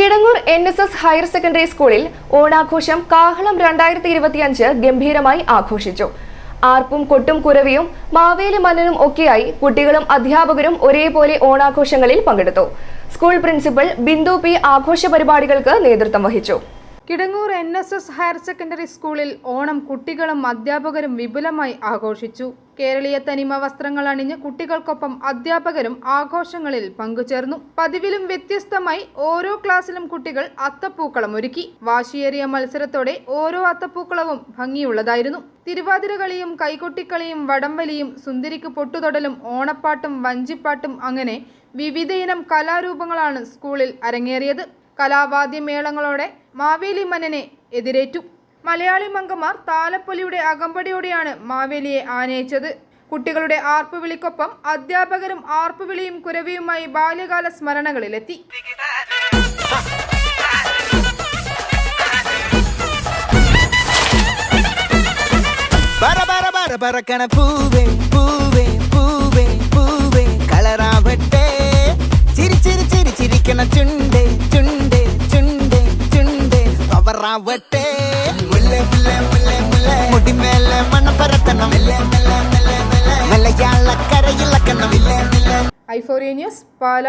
Kidangoor N S S higher secondary സ്കൂളിൽ ഓണാഘോഷം കാഹളം രണ്ടായിരത്തി ഇരുപത്തിയഞ്ച് ഗംഭീരമായി ആഘോഷിച്ചു. ആർപ്പും കൊട്ടും കുരവിയും മാവേലി മന്നനും ഒക്കെയായി കുട്ടികളും അധ്യാപകരും ഒരേപോലെ ഓണാഘോഷങ്ങളിൽ പങ്കെടുത്തു. സ്കൂൾ പ്രിൻസിപ്പൽ ബിന്ദു പി ആഘോഷ പരിപാടികൾക്ക് നേതൃത്വം വഹിച്ചു. Kidangoor N S S higher secondary സ്കൂളിൽ ഓണം കുട്ടികളും അധ്യാപകരും വിപുലമായി ആഘോഷിച്ചു. കേരളീയ തനിമ വസ്ത്രങ്ങൾ അണിഞ്ഞ് കുട്ടികൾക്കൊപ്പം അധ്യാപകരും ആഘോഷങ്ങളിൽ പങ്കുചേർന്നു. പതിവിലും വ്യത്യസ്തമായി ഓരോ ക്ലാസ്സിലും കുട്ടികൾ അത്തപ്പൂക്കളം ഒരുക്കി. വാശിയേറിയ മത്സരത്തോടെ ഓരോ അത്തപ്പൂക്കളവും ഭംഗിയുള്ളതായിരുന്നു. തിരുവാതിരകളിയും കൈകൊട്ടിക്കളിയും വടംവലിയും സുന്ദരിക്ക് പൊട്ടുതൊടലും ഓണപ്പാട്ടും വഞ്ചിപ്പാട്ടും അങ്ങനെ വിവിധയിനം കലാരൂപങ്ങളാണ് സ്കൂളിൽ അരങ്ങേറിയത്. കലാവാദ്യമേളങ്ങളോടെ മാവേലി മന്നനെ എതിരേറ്റു. മലയാളി മംഗമാർ താലപ്പൊലിയുടെ അകമ്പടിയോടെയാണ് മാവേലിയെ ആനയിച്ചത്. കുട്ടികളുടെ ആർപ്പുവിളിക്കൊപ്പം അധ്യാപകരും ആർപ്പുവിളിയും കുരവിയുമായി ബാല്യകാല സ്മരണകളിലെത്തി. പൂവേ പൂവേ കളറാവട്ടെ. ചിരി ചിരി മുല്ല മുടിമേലെ മണപ്പരത്തണം മെല്ലെ. മെല്ലെ മെല്ലെ മെല്ലെ മലയാള കരയിളക്കണം ഇല്ല ഐഫോറിയ ന്യൂസ് പാല.